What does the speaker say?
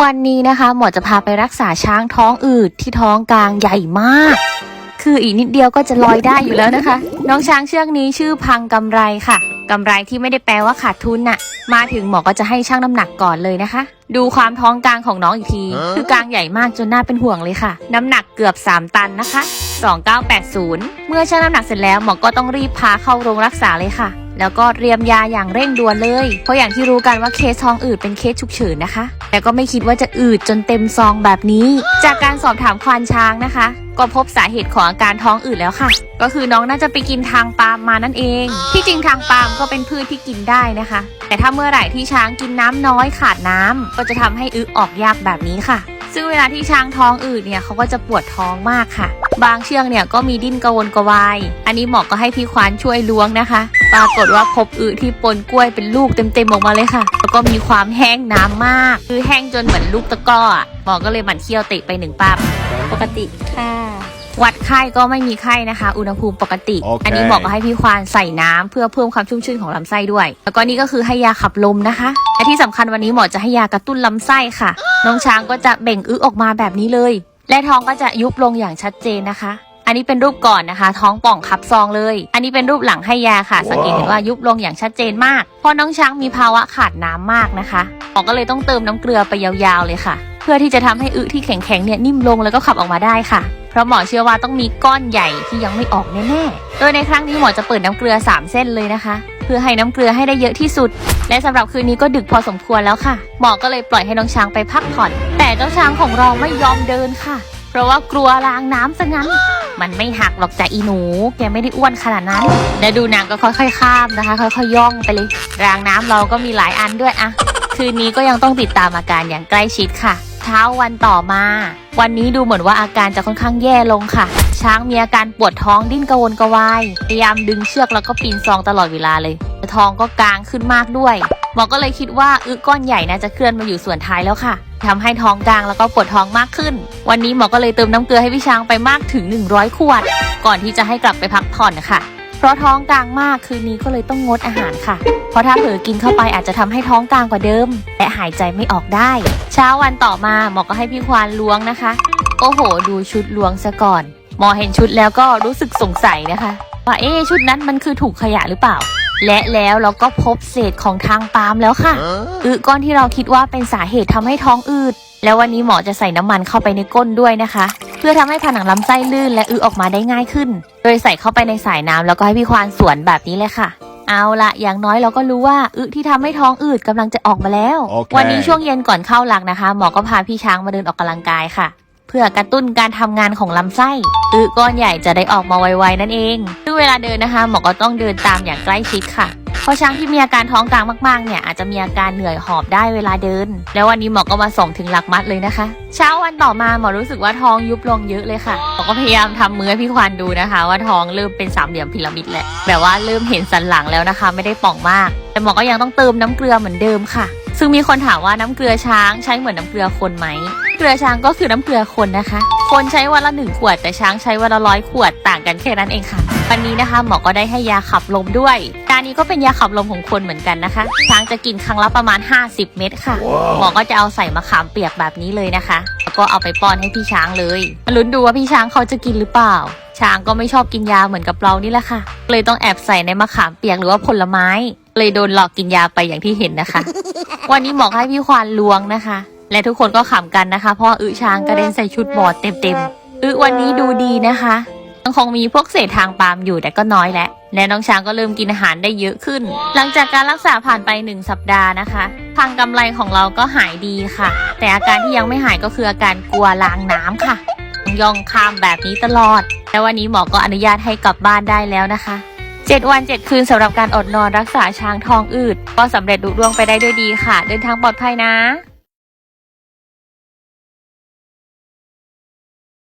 วันนี้นะคะหมอจะพาไปรักษาช้างท้องอืดที่ท้องกลางใหญ่มาก คืออีกนิดเดียวก็จะลอยได้อยู่แล้วนะคะ น้องช้างเชือกนี้ชื่อพังกำไรค่ะกำไรที่ไม่ได้แปลว่าขาดทุนน่ะ มาถึงหมอก็จะให้ชั่งน้ำหนักก่อนเลยนะคะ ดูความท้องกลางของน้องอีกที คือกลางใหญ่มากจนน่าเป็นห่วงเลยค่ะ น้ำหนักเกือบ 3 ตันนะคะ 2980 เมื่อชั่งน้ำหนักเสร็จแล้วหมอก็ต้องรีบพาเข้าโรงรักษาเลยค่ะ แล้วก็เตรียมยาอย่างเร่งด่วนเลย เพราะอย่างที่รู้กันว่าเคสท้องอืดเป็นเคสฉุกเฉินนะคะ แต่ก็ไม่คิดว่าจะอืดจนเต็มซองแบบนี้ จากการสอบถามควานช้างนะคะ ก็พบสาเหตุของอาการท้องอืดแล้วค่ะ ก็คือน้องน่าจะไปกินทางปาล์มมานั่นเอง ที่จริงทางปาล์มก็เป็นพืชที่กินได้นะคะ แต่ถ้าเมื่อไหร่ที่ช้างกินน้ำน้อยขาดน้ำก็จะทำให้อึออกยากแบบนี้ค่ะ ซึ่งเวลาที่ช้างท้องอืดเนี่ยเขาก็จะปวดท้องมากค่ะ บางเชือกเนี่ยก็มีดิ้นกระวนกระวาย อันนี้หมอก็ให้พี่ควานช่วยล้วงนะคะ ปรากฏว่าพบอืดที่ปนกล้วยเป็นลูกเต็มๆออกมาเลยค่ะ แล้วก็มีความแห้งน้ำมาก คือแห้งจนเหมือนลูกตะก้อหมอก็เลยหมั่นเคี้ยวเตะไปหนึ่งปั๊บปกติค่ะ วัดไข้ก็ไม่มีไข้นะคะ อุณหภูมิปกติโอเคอันนี้หมอก็ให้พี่ควานใส่น้ำเพื่อเพิ่มความชุ่มชื่นของลำไส้ด้วย แล้วก็นี่ก็คือให้ยาขับลมนะคะและที่สำคัญวันนี้หมอจะให้ยากระตุ้นลำไส้ค่ะ น้องช้างก็จะเบ่งอึออกมาแบบนี้เลย และท้องก็จะยุบลงอย่างชัดเจนนะคะ อันนี้เป็นรูปก่อนนะคะ ท้องป่องคับซองเลย อันนี้เป็นรูปหลังให้ยาค่ะ สังเกตเห็นว่ายุบลงอย่างชัดเจนมาก เพราะน้องช้างมีภาวะขาดน้ำมากนะคะหมอก็เลยต้องเติมน้ำเกลือไปยาวๆเลยค่ะ เพื่อที่จะทำให้อึที่แข็งๆเนี่ยนิ่มลงแล้วก็ขับออกมาได้ค่ะ เพราะหมอเชื่อว่าต้องมีก้อนใหญ่ที่ยังไม่ออกแน่ๆ โดยในครั้งนี้หมอจะเปิดน้ำเกลือ 3 เส้นเลยนะคะ เพื่อให้น้ำเกลือให้ได้เยอะที่สุด และสำหรับคืนนี้ก็ดึกพอสมควรแล้วค่ะ หมอก็เลยปล่อยให้น้องช้างไปพักผ่อน แต่เจ้าช้างของเราไม่ยอมเดินค่ะ เพราะว่ากลัวรางน้ำซะงั้น มันไม่หักหรอกจ้ะอีหนู แกไม่ได้อ้วนขนาดนั้น และดูนางก็ค่อยๆข้ามนะคะ ค่อยๆย่องไปเลย รางน้ำเราก็มีหลายอันด้วยอะคืนนี้ก็ยังต้องติดตามอาการอย่างใกล้ชิดค่ะ เช้าวันต่อมา วันนี้ดูเหมือนว่าอาการจะค่อนข้างแย่ลงค่ะ ช้างมีอาการปวดท้องดิ้นกระวนกระวายพยายามดึงเชือกแล้วก็ปีนซองตลอดเวลาเลยท้องก็กลางขึ้นมากด้วยหมอก็เลยคิดว่าอึก้อนใหญ่น่าจะเคลื่อนมาอยู่ส่วนท้ายแล้วค่ะทำให้ท้องกลางแล้วก็ปวดท้องมากขึ้น วันนี้หมอก็เลยเติมน้ำเกลือให้พี่ช้างไปมากถึง 100 ขวด ก่อนที่จะให้กลับไปพักผ่อนค่ะ เพราะท้องกลางมากคืนนี้ก็เลยต้องงดอาหารค่ะ เพราะถ้าเผลอกินเข้าไปอาจจะทำให้ท้องกลางกว่าเดิม และหายใจไม่ออกได้ เช้าวันต่อมาหมอก็ให้พี่ควานล้วงนะคะ โอ้โห ดูชุดล้วงซะก่อน หมอเห็นชุดแล้วก็รู้สึกสงสัยนะคะ ว่าเอ๊ะชุดนั้นมันคือถูกขยะหรือเปล่า และแล้วเราก็พบเศษของทางปาล์มแล้วค่ะอึก้อนที่เราคิดว่าเป็นสาเหตุทำให้ท้องอืด แล้ววันนี้หมอจะใส่น้ำมันเข้าไปในก้นด้วยนะคะ เพื่อทำให้ผนังลำไส้ลื่นและอึออกมาได้ง่ายขึ้น โดยใส่เข้าไปในสายน้ำแล้วก็ให้พี่ควานสวนแบบนี้เลยค่ะ เอาละอย่างน้อยเราก็รู้ว่าอึที่ทำให้ท้องอืดกำลังจะออกมาแล้วโอเควันนี้ช่วงเย็นก่อนเข้าหลักนะคะ หมอก็พาพี่ช้างมาเดินออกกำลังกายค่ะ เพื่อกระตุ้นการทำงานของลำไส้อึก้อนใหญ่จะได้ออกมาไวๆนั่นเองซึ่งเวลาเดินนะคะ หมอก็ต้องเดินตามอย่างใกล้ชิดค่ะ เพราะช้างที่มีอาการท้องกลางมากๆเนี่ยอาจจะมีอาการเหนื่อยหอบได้เวลาเดิน แล้ววันนี้หมอก็มาส่งถึงหลักมัดเลยนะคะ เช้าวันต่อมาหมอรู้สึกว่าท้องยุบลงเยอะเลยค่ะหมอก็พยายามทำมือให้พี่ควานดูนะคะ ว่าท้องเริ่มเป็นสามเหลี่ยมพีระมิดแหละแบบว่าเริ่มเห็นสันหลังแล้วนะคะ ไม่ได้ป่องมาก แต่หมอก็ยังต้องเติมน้ำเกลือเหมือนเดิมค่ะ ซึ่งมีคนถามว่าน้ำเกลือช้างใช้เหมือนน้ำเกลือคนไหมเกลือช้างก็คือน้ำเกลือคนนะคะ คนใช้วันละหนึ่งขวด แต่ช้างใช้วันละร้อยขวดต่างกันแค่นั้นเองค่ะ วันนี้นะคะหมอก็ได้ให้ยาขับลมด้วยการนี้ก็เป็นยาขับลมของคนเหมือนกันนะคะ ช้างจะกินครั้งละประมาณ 50 เม็ดค่ะ หมอก็จะเอาใส่มะขามเปียกแบบนี้เลยนะคะ แล้วก็เอาไปป้อนให้พี่ช้างเลย มาลุ้นดูว่าพี่ช้างเขาจะกินหรือเปล่า ช้างก็ไม่ชอบกินยาเหมือนกับเรานี่แหละค่ะ เลยต้องแอบใส่ในมะขามเปียกหรือว่าผลไม้ เลยโดนหลอกกินยาไปอย่างที่เห็นนะคะ วันนี้หมอให้พี่ควานล้วงนะคะ และทุกคนก็ขำกันนะคะ เพราะว่าอึช้างกระเด็นใส่ชุดบอดเต็มๆอึวันนี้ดูดีนะคะยังคงมีพวกเศษทางปาล์มอยู่แต่ก็น้อยแล้วและน้องช้างก็เริ่มกินอาหารได้เยอะขึ้น หลังจากการรักษาผ่านไปหนึ่งสัปดาห์นะคะพังกำไรของเราก็หายดีค่ะ แต่อาการที่ยังไม่หายก็คืออาการกลัวล้างน้ำค่ะ ย่องข้ามแบบนี้ตลอดและวันนี้หมอก็อนุญาตให้กลับบ้านได้แล้วนะคะ7วัน 7 คืนสำหรับการอดนอนรักษาช้างทองอืดก็สำเร็จลุล่วงไปได้ด้วยดีค่ะ เดินทางปลอดภัยนะ